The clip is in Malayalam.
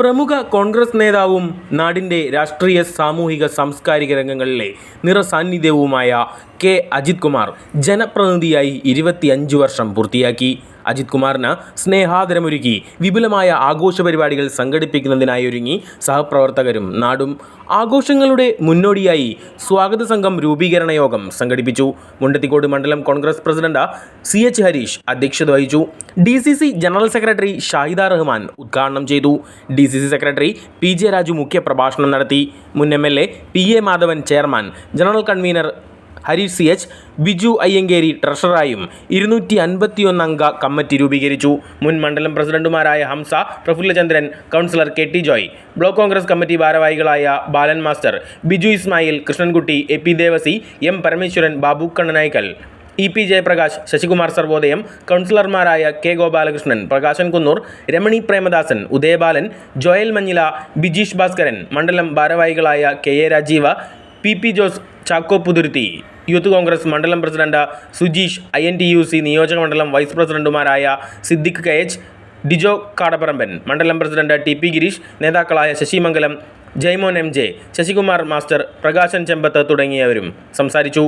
പ്രമുഖ കോൺഗ്രസ് നേതാവും നാടിന്റെ രാഷ്ട്രീയ സാമൂഹിക സാംസ്കാരിക രംഗങ്ങളിലെ നിറസാന്നിധ്യവുമായ കെ. അജിത് കുമാർ ജനപ്രതിനിധിയായി ഇരുപത്തിയഞ്ച് വർഷം പൂർത്തിയാക്കി. അജിത് കുമാറിന് സ്നേഹാദരമൊരുക്കി. വിപുലമായ ആഘോഷ പരിപാടികൾ സംഘടിപ്പിക്കുന്നതിനായി ഒരുങ്ങി സഹപ്രവർത്തകരും നാടും ആഘോഷങ്ങളുടെ മുന്നോടിയായി സ്വാഗത സംഘം രൂപീകരണ യോഗം സംഘടിപ്പിച്ചു. മുണ്ടത്തിക്കോട് മണ്ഡലം Congress president C H Harish അധ്യക്ഷത വഹിച്ചു. D C C general secretary Shahida Rahman ഉദ്ഘാടനം ചെയ്തു. D C C secretary P J Raju മുഖ്യ പ്രഭാഷണം നടത്തി. മുൻ M L A P A Madhavan chairman general convener Harish C H Biju Ayyankeri ട്രഷററായും ഇരുന്നൂറ്റി അൻപത്തിയൊന്ന് അംഗ കമ്മിറ്റി രൂപീകരിച്ചു. മുൻ മണ്ഡലം പ്രസിഡന്റുമാരായ Hamsa Prafullachandran councillor K T Joy block Congress committee ഭാരവാഹികളായ Balan master Biju Ismail Krishnankutty A P Devasi M Parameswaran Babu Kannanaikkal. E P Jayaprakash Sasikumar Sarvodayam കൗൺസിലർമാരായ കെ ഗോപാലകൃഷ്ണൻ പ്രകാശൻ കുന്നൂർ രമണി പ്രേമദാസൻ ഉദയബാലൻ ജോയൽ മഞ്ഞില ബിജീഷ് ഭാസ്കരൻ മണ്ഡലം ഭാരവാഹികളായ K A Rajeev P P Jose Chacko Puthiruthy. Youth Congress മണ്ഡലം president Sujeesh I N T U C നിയോജക മണ്ഡലം വൈസ് പ്രസിഡന്റുമാരായ സിദ്ദിഖ് കെ എച്ച് ഡിജോ കാടപ്പറമ്പൻ മണ്ഡലം പ്രസിഡന്റ് ടി പി ഗിരീഷ് നേതാക്കളായ Sasimangalam Jaimon M J Sasikumar master Prakashan Chembath തുടങ്ങിയവരും സംസാരിച്ചു.